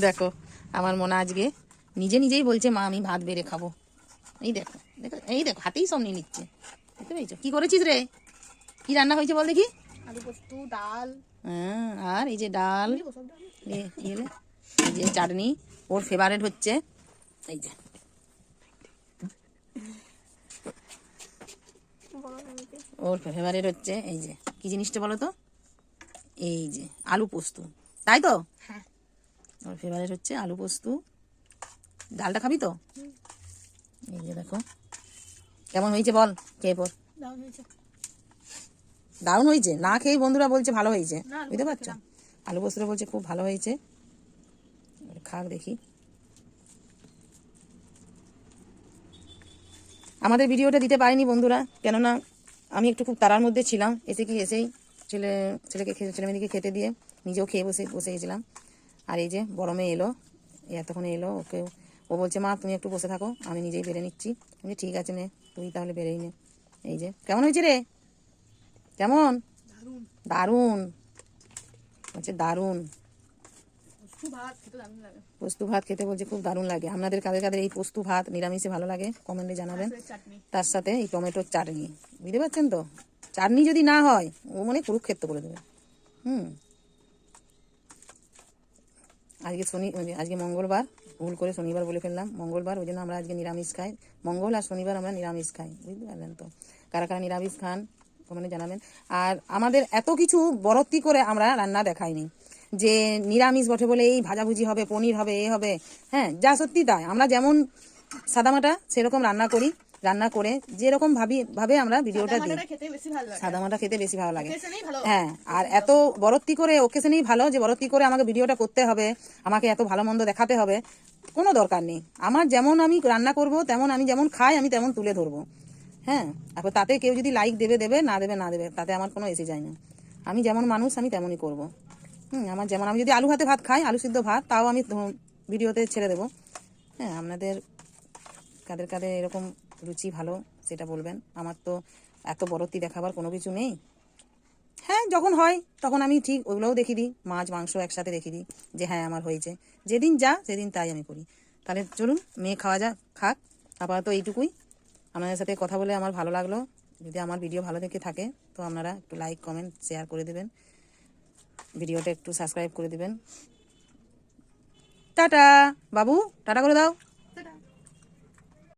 দেখো আমার মনে আজকে নিজে নিজেই বলছে মা আমি ভাত বেড়ে খাব। এই দেখো দেখো এই দেখো হাতেই সব নিয়ে নিচ্ছে। দেখতে পেয়েছ কি করেছিস রে? কি রান্না হয়েছে বল দেখি? আলু পোস্ত ডাল। হ্যাঁ, আর এই যে ডাল এই যে- চাটনি ওর ফেভারেট হচ্ছে এই যে। ওর ফেভারেট হচ্ছে এই যে কি জিনিসটা বলো তো? এই যে আলু পোস্ত। তাই তো? হ্যাঁ। ওর ফেভারিট হচ্ছে আলু পোস্ত। ডালটা খাবি তো? এই যে দেখো। কেমন হয়েছে বল? খেয়ে পর। দারুণ হয়েছে। না খেয়ে বন্ধুরা বলছে ভালো হয়েছে। বুঝতে পারছ? আলু পোস্তটা বলছে খুব ভালো হয়েছে। খাক দেখি। আমাদের ভিডিওটা দিতে পারিনি বন্ধুরা। কেননা আমি একটু খুব তারার মধ্যে ছিলাম। এসে কি এসেই ছেলে ছেলেকে খেতে ছেলে মেয়েদেরকে খেতে দিয়ে নিজেও খেয়ে বসে বসে গেছিলাম। আর এই যে বড় মেয়ে এলো এতক্ষণে এলো ওকে ও বলছে মা তুমি একটু বসে থাকো আমি নিজেই বেড়ে নিচ্ছি। আমি ঠিক আছে নে তুই তাহলে বেড়েই নে। এই যে কেমন হয়েছে রে? কেমন? দারুণ দারুণ। বলছে দারুণ। পোস্তু ভাত খেতে বলছে খুব দারুণ লাগে। আপনাদের কাদের কাদের এই পোস্তু ভাত নিরামিষে ভালো লাগে? কমেন্টে জানাবেন। তার সাথে এই টমেটোর চাটনি। বুঝতে পারছেন তো? চাটনি যদি না হয় ও মানে কুরুক্ষেত্র করে দেবে। হুম। আজকে শনি আজকে মঙ্গলবার, ভুল করে শনিবার বলে ফেললাম, মঙ্গলবার, ওই জন্য আমরা আজকে নিরামিষ খাই। মঙ্গল আর শনিবার আমরা নিরামিষ খাই, বুঝতে পারলেন তো? কারা কারা নিরামিষ খান, কমেন্টে জানাবেন। আর আমাদের এত কিছু বরত্তি করে আমরা রান্না দেখাইনি, যে নিরামিষ বটে বলে এই ভাজাভুজি হবে, পনির হবে, এ হবে। হ্যাঁ যা সত্যি তাই। আমরা যেমন সাদামাটা সেরকম রান্না করি রান্না করে যেরকম ভাবি ভাবে আমরা ভিডিওটা দিই। সাদা সাদামাটা খেতে বেশি ভালো লাগে। হ্যাঁ আর এত বরত্তি করে ওকেশনেই ভালো যে বরত্তি করে আমাকে ভিডিওটা করতে হবে আমাকে এত ভালো মন্দ দেখাতে হবে কোনো দরকার নেই। আমার যেমন আমি রান্না করব তেমন আমি যেমন খাই আমি তেমন তুলে ধরবো। হ্যাঁ তারপর তাতে কেউ যদি লাইক দেবে দেবে না দেবে না দেবে তাতে আমার কোনো এসে যায় না। আমি যেমন মানুষ আমি তেমনই করব। হুম আমার যেমন আমি যদি আলু হাতে ভাত খাই আলু সিদ্ধ ভাত তাও আমি ভিডিওতে ছেড়ে দেবো। হ্যাঁ আপনাদের কাদের কাদের এরকম রুচি ভালো সেটা বলবেন। আমার তো এত বরত্তি দেখাবার কোনো কিছু নেই। হ্যাঁ যখন হয়, তখন আমি ঠিক ওগুলোও দেখিয়ে দিই, মাছ, মাংস একসাথে দেখিয়ে দিই যে হ্যাঁ আমার হয়েছে। যেদিন যা, সেদিন তাই আমি করি। তাহলে চলুন, মেয়ে খাওয়া যা খাক। আপাতত এইটুকুই। আপনাদের সাথে কথা বলে আমার ভালো লাগল। যদি আমার ভিডিও ভালো দেখে থাকে, তো আপনারা একটু লাইক কমেন্ট শেয়ার করে দেবেন। ভিডিওটা একটু সাবস্ক্রাইব করে দেবেন। টাটা! বাবু, টাটা করে দাও।